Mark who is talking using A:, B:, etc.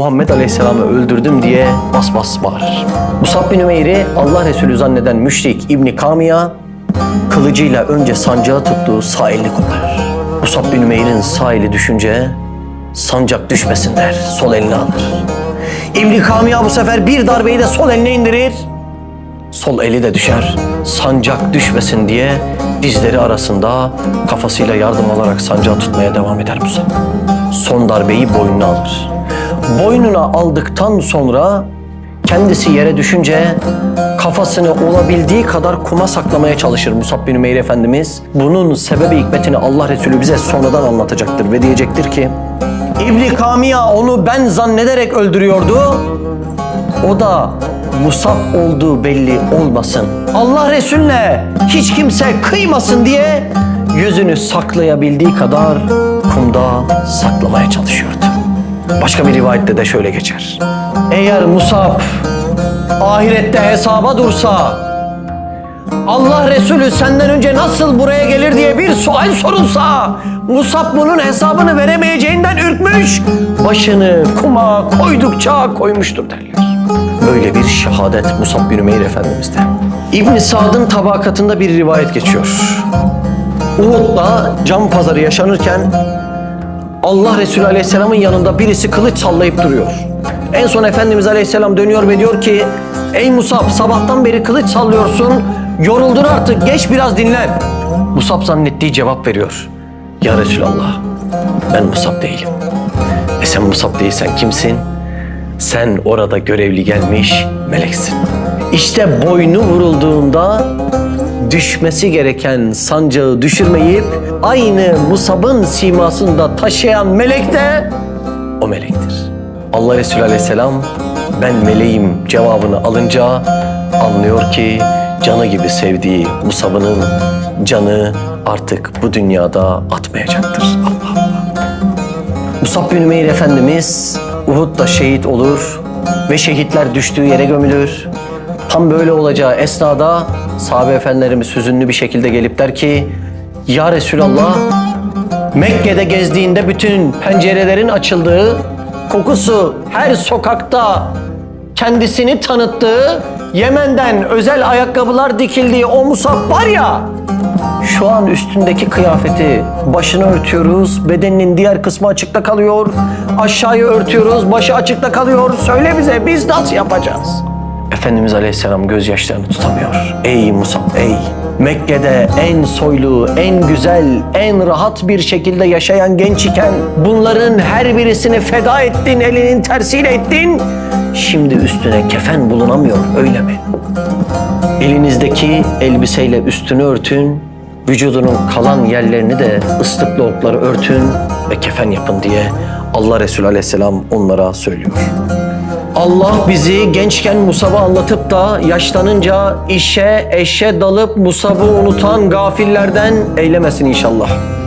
A: Muhammed Aleyhisselam'ı öldürdüm diye bas bas bağırır. Musab bin Ümeyr'i Allah Resulü zanneden müşrik İbni Kamiya kılıcıyla önce sancağı tuttuğu sağ elini koparır. Musab bin Ümeyr'in sağ eli düşünce sancak düşmesin der, sol elini alır. İbni Kamiya bu sefer bir darbeyi de sol eline indirir. Sol eli de düşer. Sancak düşmesin diye dizleri arasında kafasıyla yardım alarak sancağı tutmaya devam eder Musab. Son darbeyi boynuna alır. Boynuna aldıktan sonra kendisi yere düşünce kafasını olabildiği kadar kuma saklamaya çalışır Musab bin Ümeyr Efendimiz. Bunun sebebi hikmetini Allah Resulü bize sonradan anlatacaktır ve diyecektir ki İbni Kamiya onu ben zannederek öldürüyordu. O da Musab olduğu belli olmasın. Allah Resulüne hiç kimse kıymasın diye yüzünü saklayabildiği kadar kumda saklamaya çalışıyordu. Başka bir rivayette de şöyle geçer. Eğer Musab ahirette hesaba dursa Allah Resulü senden önce nasıl buraya gelir diye bir sual sorulsa Musab bunun hesabını veremeyeceğinden ürkmüş başını kuma koydukça koymuştur derler. Böyle bir şehadet Musab bin Ümeyr Efendimiz'de. İbn Sad'ın tabakatında bir rivayet geçiyor. Uhud'da cam pazarı yaşanırken Allah Resulü Aleyhisselam'ın yanında birisi kılıç sallayıp duruyor. En son Efendimiz Aleyhisselam dönüyor ve diyor ki Ey Musab sabahtan beri kılıç sallıyorsun. Yoruldun artık geç biraz dinlen. Musab zannettiği cevap veriyor. Ya Resulallah ben Musab değilim. E sen Musab değilsen kimsin? Sen orada görevli gelmiş meleksin. İşte boynu vurulduğunda düşmesi gereken sancağı düşürmeyip aynı Musab'ın simasında taşıyan melek de o melektir. Allah Resulü Aleyhisselam ben meleğim cevabını alınca anlıyor ki canı gibi sevdiği Musab'ının canı artık bu dünyada atmayacaktır. Allah Allah. Musab bin Ümeyr Efendimiz Uhud'da şehit olur ve şehitler düştüğü yere gömülür. Tam böyle olacağı esnada sahabe efendilerimiz hüzünlü bir şekilde gelip der ki Ya Resulallah Mekke'de gezdiğinde bütün pencerelerin açıldığı, kokusu her sokakta kendisini tanıttığı, Yemen'den özel ayakkabılar dikildiği o Musab var ya, şu an üstündeki kıyafeti başını örtüyoruz, bedeninin diğer kısmı açıkta kalıyor. Aşağıyı örtüyoruz, başı açıkta kalıyor. Söyle bize biz nasıl yapacağız? Efendimiz Aleyhisselam gözyaşlarını tutamıyor. Ey Musab, ey! Mekke'de en soylu, en güzel, en rahat bir şekilde yaşayan genç iken bunların her birisini feda ettin, elinin tersiyle ettin. Şimdi üstüne kefen bulunamıyor, öyle mi? Elinizdeki elbiseyle üstünü örtün, vücudunun kalan yerlerini de ıslıklı okları örtün ve kefen yapın diye Allah Resulü Aleyhisselam onlara söylüyor. Allah bizi gençken Musab'ı anlatıp da yaşlanınca işe eşe dalıp Musab'ı unutan gafillerden eylemesin inşallah.